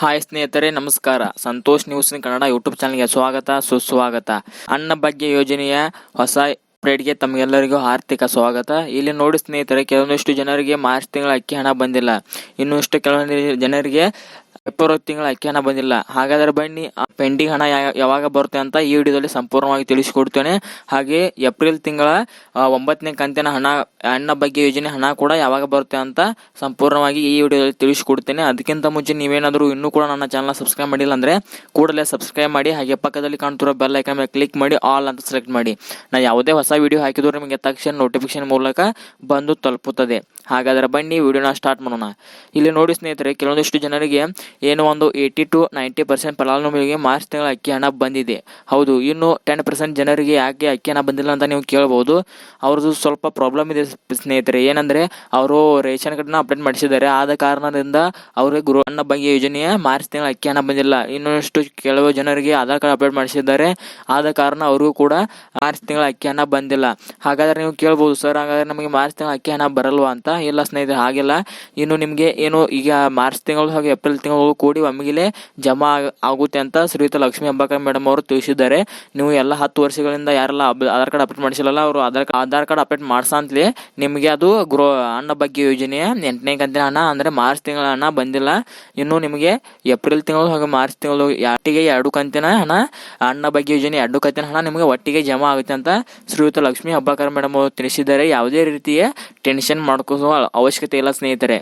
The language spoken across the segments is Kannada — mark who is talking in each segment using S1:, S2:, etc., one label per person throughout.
S1: ಹಾಯ್ ಸ್ನೇಹಿತರೆ, ನಮಸ್ಕಾರ. ಸಂತೋಷ್ ನ್ಯೂಸ್ ಕನ್ನಡ ಯೂಟ್ಯೂಬ್ ಚಾನಲ್ಗೆ ಸ್ವಾಗತ, ಸುಸ್ವಾಗತ. ಅನ್ನ ಭಾಗ್ಯ ಯೋಜನೆಯ ಹೊಸ ಅಪ್ಡೇಟ್ಗೆ ತಮಗೆಲ್ಲರಿಗೂ ಆರ್ಥಿಕ ಸ್ವಾಗತ. ಇಲ್ಲಿ ನೋಡಿ ಸ್ನೇಹಿತರೆ, ಕೆಲವೊಂದಿಷ್ಟು ಜನರಿಗೆ ಮಾರ್ಚ್ ತಿಂಗಳ ಅಕ್ಕಿ ಹಣ ಬಂದಿಲ್ಲ. ಇನ್ನಷ್ಟು ಕೆಲವೊಂದು ಜನರಿಗೆ ಏಪ್ರಿಲ್ ತಿಂಗಳ ಹಣ ಬಂದಿಲ್ಲ. ಹಾಗಾದ್ರೆ ಬನ್ನಿ ಪೆಂಡಿಂಗ್ ಹಣ ಯಾವಾಗ ಬರುತ್ತೆ ಅಂತ ಈ ವಿಡಿಯೋದಲ್ಲಿ ಸಂಪೂರ್ಣವಾಗಿ ತಿಳಿಸಿಕೊಡ್ತೇನೆ. ಹಾಗೆ ಏಪ್ರಿಲ್ ತಿಂಗಳ ಒಂಬತ್ತನೇ ಕಂತಿನ ಹಣ ಅಣ್ಣ ಬಗ್ಗೆ ಯೋಜನೆ ಹಣ ಕೂಡ ಯಾವಾಗ ಬರುತ್ತೆ ಅಂತ ಸಂಪೂರ್ಣವಾಗಿ ಈ ವಿಡಿಯೋದಲ್ಲಿ ತಿಳಿಸಿಕೊಡ್ತೇನೆ. ಅದಕ್ಕಿಂತ ಮುಂಚೆ ನೀವೇನಾದರೂ ಇನ್ನೂ ಕೂಡ ನನ್ನ ಚಾನಲ್ ಸಬ್ಸ್ಕ್ರೈಬ್ ಮಾಡಿಲ್ಲ ಅಂದರೆ ಕೂಡಲೇ ಸಬ್ಸ್ಕ್ರೈಬ್ ಮಾಡಿ, ಹಾಗೆ ಪಕ್ಕದಲ್ಲಿ ಕಾಣ್ತಿರೋ ಬೆಲ್ ಐಕನ್ ಮೇಲೆ ಕ್ಲಿಕ್ ಮಾಡಿ ಆಲ್ ಅಂತ ಸೆಲೆಕ್ಟ್ ಮಾಡಿ. ನಾ ಯಾವುದೇ ಹೊಸ ವಿಡಿಯೋ ಹಾಕಿದ್ರು ನಿಮಗೆ ತಕ್ಷಣ ನೋಟಿಫಿಕೇಶನ್ ಮೂಲಕ ಬಂದು ತಲುಪುತ್ತದೆ. ಹಾಗಾದರೆ ಬನ್ನಿ, ವಿಡಿಯೋನ ಸ್ಟಾರ್ಟ್ ಮಾಡೋಣ. ಇಲ್ಲಿ ನೋಡಿ ಸ್ನೇಹಿತರೆ, ಕೆಲವೊಂದಿಷ್ಟು ಜನರಿಗೆ ಏನು ಒಂದು ಏಯ್ಟಿ ಟು ನೈಂಟಿ ಪರ್ಸೆಂಟ್ ಫಲಾನುಭವಿಗೆ ಮಾರ್ಚ್ ತಿಂಗಳ ಅಕ್ಕಿ ಹಣ ಬಂದಿದೆ. ಹೌದು, ಇನ್ನು ಟೆನ್ ಪರ್ಸೆಂಟ್ ಜನರಿಗೆ ಯಾಕೆ ಅಕ್ಕಿ ಹಣ ಬಂದಿಲ್ಲ ಅಂತ ನೀವು ಕೇಳ್ಬೋದು. ಅವ್ರದ್ದು ಸ್ವಲ್ಪ ಪ್ರಾಬ್ಲಮ್ ಇದೆ ಸ್ನೇಹಿತರೆ. ಏನಂದರೆ, ಅವರು ರೇಷನ್ ಕಾರ್ಡ್ನ ಅಪ್ಡೇಟ್ ಮಾಡಿಸಿದ್ದಾರೆ. ಆದ ಕಾರಣದಿಂದ ಅವರಿಗೆ ಗೃಹ ಅನ್ನ ಬಗ್ಗೆ ಯೋಜನೆಯ ಮಾರ್ಚ್ ತಿಂಗಳ ಅಕ್ಕಿ ಹಣ ಬಂದಿಲ್ಲ. ಇನ್ನಷ್ಟು ಕೆಲವು ಜನರಿಗೆ ಆಧಾರ್ ಕಾರ್ಡ್ ಅಪ್ಡೇಟ್ ಮಾಡಿಸಿದ್ದಾರೆ. ಆದ ಕಾರಣ ಅವ್ರಿಗೂ ಕೂಡ ಮಾರ್ಚ್ ತಿಂಗಳ ಅಕ್ಕಿ ಹಣ ಬಂದಿಲ್ಲ. ಹಾಗಾದರೆ ನೀವು ಕೇಳ್ಬೋದು, ಸರ್, ಹಾಗಾದರೆ ನಮಗೆ ಮಾರ್ಚ್ ತಿಂಗಳ ಅಕ್ಕಿ ಹಣ ಬರಲ್ವಾ ಅಂತ? ಇಲ್ಲ ಸ್ನೇಹಿತರೆ, ಹಾಗಿಲ್ಲ. ಇನ್ನು ನಿಮಗೆ ಏನು ಈಗ ಮಾರ್ಚ್ ತಿಂಗಳು ಹಾಗೆ ಏಪ್ರಿಲ್ ತಿಂಗಳು ಕೂಡಿ ಒಮ್ಮೆಲೆ ಜಮಾ ಆಗುತ್ತೆ ಅಂತ ಶ್ರೀಯುತ ಲಕ್ಷ್ಮಿ ಅಂಬಾಕ ಮೇಡಮ್ ಅವರು ತಿಳಿಸಿದ್ದಾರೆ. ನೀವು ಎಲ್ಲ ಹತ್ತು ವರ್ಷಗಳಿಂದ ಯಾರೆಲ್ಲ ಆಧಾರ್ ಕಾರ್ಡ್ ಅಪ್ಡೇಟ್ ಮಾಡಿಸಿಲ್ಲ ಅವರು ಆಧಾರ್ ಆಧಾರ್ ಕಾರ್ಡ್ ಅಪ್ಡೇಟ್ ಮಾಡ್ಸಂತಲೇ ನಿಮಗೆ ಅದು ಗೃಹ, ಅನ್ನ ಬಗ್ಗೆ ಯೋಜನೆಯ ಎಂಟನೇ ಕಂತಿನ ಹಣ ಅಂದರೆ ಮಾರ್ಚ್ ತಿಂಗಳ ಹಣ ಬಂದಿಲ್ಲ. ಇನ್ನು ನಿಮಗೆ ಏಪ್ರಿಲ್ ತಿಂಗಳು ಹಾಗೂ ಮಾರ್ಚ್ ತಿಂಗಳು ಯಾಟಿಗೆ ಎರಡು ಕಂತಿನ ಹಣ, ಅನ್ನ ಬಗ್ಗೆ ಯೋಜನೆ ಎರಡು ಕಂತಿನ ಹಣ ನಿಮಗೆ ಒಟ್ಟಿಗೆ ಜಮಾ ಆಗುತ್ತೆ ಅಂತ ಶ್ರೀಯುತ ಲಕ್ಷ್ಮಿ ಹಬ್ಬಾಕರ್ ಮೇಡಮ್ ಅವರು ತಿಳಿಸಿದ್ದಾರೆ. ಯಾವುದೇ ರೀತಿಯ ಟೆನ್ಷನ್ ಮಾಡ್ಕೋ ಅವಶ್ಯಕತೆ ಇಲ್ಲ ಸ್ನೇಹಿತರೆ.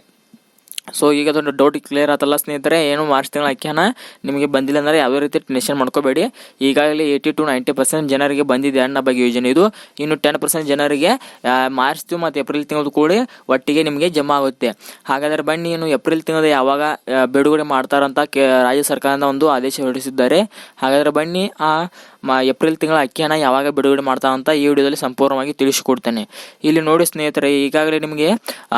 S1: ಸೊ ಈಗ ಅದೊಂದು ಡೌಟ್ ಕ್ಲಿಯರ್ ಆತಲ್ಲ ಸ್ನೇಹಿತರೆ, ಏನು ಮಾರ್ಚ್ ತಿಂಗಳ ಅಕ್ಕಿ ಹಣ ನಿಮಗೆ ಬಂದಿಲ್ಲ ಅಂದರೆ ಯಾವುದೇ ರೀತಿ ಟೆನ್ಷನ್ ಮಾಡ್ಕೋಬೇಡಿ. ಈಗಾಗಲೇ ಏಯ್ಟಿ ಟು ನೈಂಟಿ ಪರ್ಸೆಂಟ್ ಜನರಿಗೆ ಬಂದಿದೆ ಅನ್ನ ಬಗ್ಗೆ ಯೋಜನೆ ಇದು. ಇನ್ನು ಟೆನ್ ಪರ್ಸೆಂಟ್ ಜನರಿಗೆ ಮಾರ್ಚ್ ಮತ್ತು ಏಪ್ರಿಲ್ ತಿಂಗಳು ಕೂಡಿ ಒಟ್ಟಿಗೆ ನಿಮಗೆ ಜಮಾ ಆಗುತ್ತೆ. ಹಾಗಾದರೆ ಬನ್ನಿ, ಇನ್ನು ಏಪ್ರಿಲ್ ತಿಂಗಳು ಯಾವಾಗ ಬಿಡುಗಡೆ ಮಾಡ್ತಾರಂತ ಕೆ, ರಾಜ್ಯ ಸರ್ಕಾರದಿಂದ ಒಂದು ಆದೇಶ ಹೊರಡಿಸಿದ್ದಾರೆ. ಹಾಗಾದರೆ ಬನ್ನಿ, ಆ, ಮ, ಏಪ್ರಿಲ್ ತಿಂಗಳ ಅಕ್ಕಿಯನ್ನು ಯಾವಾಗ ಬಿಡುಗಡೆ ಮಾಡ್ತಾರಂತ ಈ ವಿಡಿಯೋದಲ್ಲಿ ಸಂಪೂರ್ಣವಾಗಿ ತಿಳಿಸಿಕೊಡ್ತೇನೆ. ಇಲ್ಲಿ ನೋಡಿ ಸ್ನೇಹಿತರೆ, ಈಗಾಗಲೇ ನಿಮಗೆ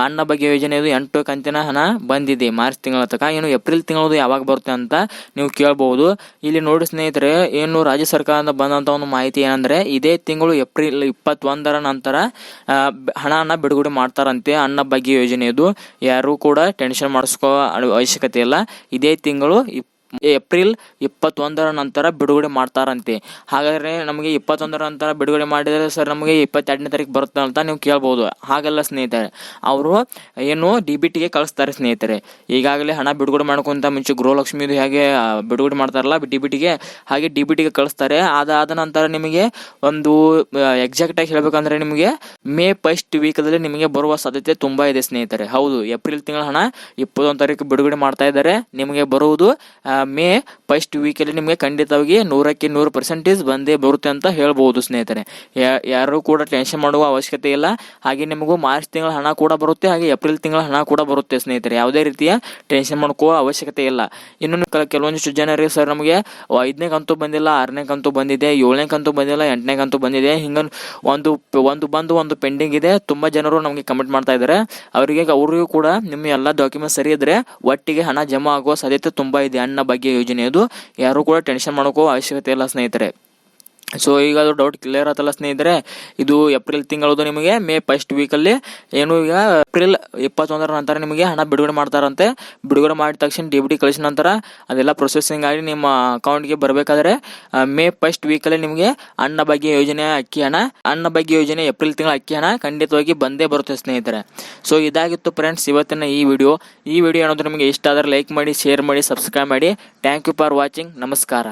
S1: ಅನ್ನ ಬಗ್ಗೆ ಯೋಜನೆಯದು ಎಂಟು ಕಂತಿನ ಹಣ ಬಂದಿದೆ, ಮಾರ್ಚ್ ತಿಂಗಳ ತನಕ. ಏನು ಏಪ್ರಿಲ್ ತಿಂಗಳದು ಯಾವಾಗ ಬರುತ್ತೆ ಅಂತ ನೀವು ಕೇಳಬಹುದು ಇಲ್ಲಿ ನೋಡಿ ಸ್ನೇಹಿತರೆ ಏನು ರಾಜ್ಯ ಸರ್ಕಾರದಿಂದ ಬಂದಂತ ಒಂದು ಮಾಹಿತಿ ಏನಂದ್ರೆ, ಇದೇ ತಿಂಗಳು ಏಪ್ರಿಲ್ ಇಪ್ಪತ್ತೊಂದರ ನಂತರ ಹಣನ ಬಿಡುಗಡೆ ಮಾಡ್ತಾರಂತೆ ಅನ್ನ ಬಗ್ಗೆ ಯೋಜನೆಯದು. ಯಾರು ಕೂಡ ಟೆನ್ಷನ್ ಮಾಡಿಸ್ಕೋ ಅವಶ್ಯಕತೆ ಇಲ್ಲ. ಇದೇ ತಿಂಗಳು ಇಪ್- ಏಪ್ರಿಲ್ ಇಪ್ಪತ್ತೊಂದರ ನಂತರ ಬಿಡುಗಡೆ ಮಾಡ್ತಾರಂತೆ. ಹಾಗಾದರೆ ನಮಗೆ ಇಪ್ಪತ್ತೊಂದರ ನಂತರ ಬಿಡುಗಡೆ ಮಾಡಿದರೆ ಸರ್ ನಮಗೆ ಇಪ್ಪತ್ತೆರಡನೇ ತಾರೀಕು ಬರುತ್ತೆ ಅಂತ ನೀವು ಕೇಳ್ಬೋದು. ಹಾಗೆಲ್ಲ ಸ್ನೇಹಿತರೆ. ಅವರು ಏನು ಡಿ ಬಿ ಟಿಗೆ ಕಳಿಸ್ತಾರೆ ಸ್ನೇಹಿತರೆ. ಈಗಾಗಲೇ ಹಣ ಬಿಡುಗಡೆ ಮಾಡ್ಕೊಂತ ಮುಂಚೆ ಗೃಹಲಕ್ಷ್ಮಿದು ಹೇಗೆ ಬಿಡುಗಡೆ ಮಾಡ್ತಾರಲ್ಲ ಡಿ ಬಿ ಟಿಗೆ, ಹಾಗೆ ಡಿ ಬಿ ಟಿಗೆ ಕಳಿಸ್ತಾರೆ. ಅದಾದ ನಂತರ ನಿಮಗೆ ಒಂದು ಎಕ್ಸಾಕ್ಟ್ ಆಗಿ ಹೇಳ್ಬೇಕಂದ್ರೆ ನಿಮಗೆ ಮೇ ಫಸ್ಟ್ ವೀಕಲ್ಲಿ ನಿಮಗೆ ಬರುವ ಸಾಧ್ಯತೆ ತುಂಬಾ ಇದೆ ಸ್ನೇಹಿತರೆ. ಹೌದು, ಏಪ್ರಿಲ್ ತಿಂಗಳ ಹಣ ಇಪ್ಪತ್ತೊಂದು ತಾರೀಕು ಬಿಡುಗಡೆ ಮಾಡ್ತಾ ಇದ್ದಾರೆ. ನಿಮಗೆ ಬರುವುದು ಮೇ ಫಸ್ಟ್ ವೀಕಲ್ಲಿ ನಿಮಗೆ ಖಂಡಿತವಾಗಿ ನೂರಕ್ಕೆ ನೂರು ಪರ್ಸೆಂಟೇಜ್ ಬಂದೇ ಬರುತ್ತೆ ಅಂತ ಹೇಳ್ಬೋದು ಸ್ನೇಹಿತರೆ. ಯಾರು ಕೂಡ ಟೆನ್ಷನ್ ಮಾಡುವ ಅವಶ್ಯಕತೆ ಇಲ್ಲ. ಹಾಗೆ ನಿಮಗೂ ಮಾರ್ಚ್ ತಿಂಗಳ ಹಣ ಕೂಡ ಬರುತ್ತೆ, ಹಾಗೆ ಏಪ್ರಿಲ್ ತಿಂಗಳ ಹಣ ಕೂಡ ಬರುತ್ತೆ ಸ್ನೇಹಿತರೆ. ಯಾವುದೇ ರೀತಿಯ ಟೆನ್ಷನ್ ಮಾಡ್ಕೋ ಅವಶ್ಯಕತೆ ಇಲ್ಲ. ಇನ್ನು ಕೆಲ- ಕೆಲವೊಂದಿಷ್ಟು ಜನರಿಗೆ ಸರ್ ನಮಗೆ ಐದನೇ ಕಂತು ಬಂದಿಲ್ಲ, ಆರನೇ ಕಂತು ಬಂದಿದೆ, ಏಳನೇ ಕಂತು ಬಂದಿಲ್ಲ, ಎಂಟನೇ ಕಂತು ಬಂದಿದೆ. ಹಿಂಗ ಒಂದು ಒಂದು ಬಂದು ಒಂದು ಪೆಂಡಿಂಗ್ ಇದೆ. ತುಂಬಾ ಜನರು ನಮಗೆ ಕಮೆಂಟ್ ಮಾಡ್ತಾ ಇದ್ದಾರೆ. ಅವರಿಗೆ, ಅವರಿಗೂ ಕೂಡ ನಿಮ್ಮ ಎಲ್ಲ ಡಾಕ್ಯುಮೆಂಟ್ ಸರಿ ಇದ್ದರೆ ಒಟ್ಟಿಗೆ ಹಣ ಜಮಾ ಆಗುವ ಸಾಧ್ಯತೆ ತುಂಬಾ ಇದೆ. ಅನ್ನ ಯೋಜನೆ ಅದು ಯಾರು ಕೂಡ ಟೆನ್ಷನ್ ಮಾಡೋಕೋ ಅವಶ್ಯಕತೆ ಇಲ್ಲ ಸ್ನೇಹಿತರೆ. ಸೊ ಈಗ ಅದು ಡೌಟ್ ಕ್ಲಿಯರ್ ಆತಲ್ಲ ಸ್ನೇಹಿತರೆ, ಇದು ಏಪ್ರಿಲ್ ತಿಂಗಳದು ನಿಮಗೆ ಮೇ ಫಸ್ಟ್ ವೀಕಲ್ಲಿ ಏನು ಈಗ ಏಪ್ರಿಲ್ ಇಪ್ಪತ್ತೊಂದರ ನಂತರ ನಿಮಗೆ ಹಣ ಬಿಡುಗಡೆ ಮಾಡ್ತಾರಂತೆ. ಬಿಡುಗಡೆ ಮಾಡಿದ ತಕ್ಷಣ ಡಿ ಬಿ ಕಳಿಸಿದ ನಂತರ ಅದೆಲ್ಲ ಪ್ರೊಸೆಸಿಂಗ್ ಆಗಿ ನಿಮ್ಮ ಅಕೌಂಟ್ಗೆ ಬರಬೇಕಾದ್ರೆ ಮೇ ಫಸ್ಟ್ ವೀಕಲ್ಲಿ ನಿಮಗೆ ಅನ್ನ ಬಗ್ಗೆ ಯೋಜನೆ ಅಕ್ಕಿ ಹಣ, ಅನ್ನ ಬಗ್ಗೆ ಯೋಜನೆ ಏಪ್ರಿಲ್ ತಿಂಗಳ ಅಕ್ಕಿ ಹಣ ಖಂಡಿತವಾಗಿ ಬಂದೇ ಬರುತ್ತೆ ಸ್ನೇಹಿತರೆ. ಸೊ ಇದಾಗಿತ್ತು ಫ್ರೆಂಡ್ಸ್ ಇವತ್ತಿನ ಈ ವಿಡಿಯೋ ಈ ವಿಡಿಯೋ ಏನಾದರೂ ನಿಮಗೆ ಇಷ್ಟ ಆದರೆ ಲೈಕ್ ಮಾಡಿ ಶೇರ್ ಮಾಡಿ ಸಬ್ಸ್ಕ್ರೈಬ್ ಮಾಡಿ. ಥ್ಯಾಂಕ್ ಯು ಫಾರ್ ವಾಚಿಂಗ್ ನಮಸ್ಕಾರ.